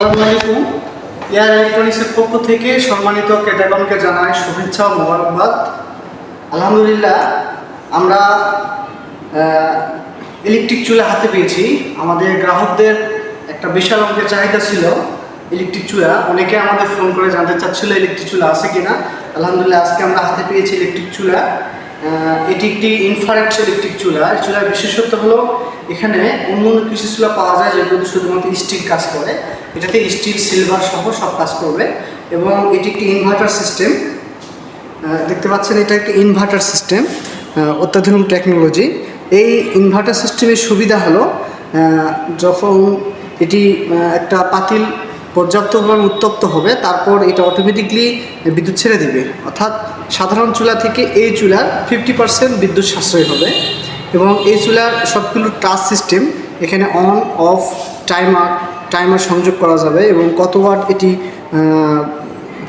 আসসালামু আলাইকুম। এয়ার ইলেকট্রনিক্সের পক্ষ থেকে সম্মানিত ক্যাটাগনকে জানাই শুভেচ্ছা ও মোবারকবাদ। আলহামদুলিল্লাহ, আমরা ইলেকট্রিক চুলা হাতে পেয়েছি। আমাদের গ্রাহকদের একটা বিশাল অঙ্কের চাহিদা ছিল ইলেকট্রিক চুলা অনেকে আমাদের ফোন করে জানতে চাচ্ছিল ইলেকট্রিক চুলা আছে কিনা। আলহামদুলিল্লাহ, আজকে আমরা হাতে পেয়েছি ইলেকট্রিক চুলা এটি একটি ইনফ্রারেড ইলেকট্রিক চুলা এই চুলার বিশেষত্ব হলো এখানে অন্য অন্য কিছু চুলা পাওয়া যায় যেগুলো শুধুমাত্র স্টিল কাজ করে। এটাতে স্টিল সিলভার সহ সব কাজ করবে এবং এটি একটি ইনভার্টার সিস্টেম দেখতে পাচ্ছেন এটা একটি ইনভার্টার সিস্টেম অত্যাধুনিক টেকনোলজি এই ইনভার্টার সিস্টেমের সুবিধা হলো যখন এটি একটা পাতিল পর্যাপ্ত পরিমাণ উত্তপ্ত হবে, তারপর এটা অটোমেটিকলি বিদ্যুৎ ছেড়ে দিবে। অর্থাৎ সাধারণ চুলা থেকে এই চুলার ফিফটি পার্সেন্ট বিদ্যুৎ সাশ্রয় হবে। এবং এই চুলার সবগুলো টাচ সিস্টেম এখানে অন, অফ, টাইমার টাইমার সংযোগ করা যাবে এবং কত ওয়াট এটি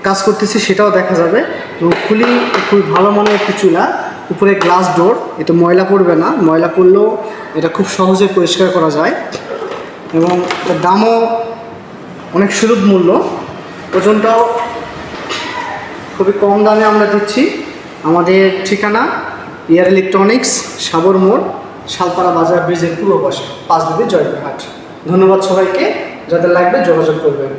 কাজ করতেছে সেটাও দেখা যাবে এবং খুবই খুবই ভালো মানের একটি চুলা। উপরে গ্লাস ডোর এটা ময়লা পড়বে না। ময়লা পড়লেও এটা খুব সহজে পরিষ্কার করা যায় এবং দামও অনেক সুলভ মূল্য। ওজনটাও খুবই কম দামে আমরা দিচ্ছি। আমাদের ঠিকানা ইয়ার ইলেকট্রনিক্স সাবর মোড় শালপাড়া বাজার ব্রিজের পূর্ব পাশে, পাঁচ দিদি জয়পুরহাট। ধন্যবাদ সবাইকে, যাদের লাগবে যোগাযোগ করবেন।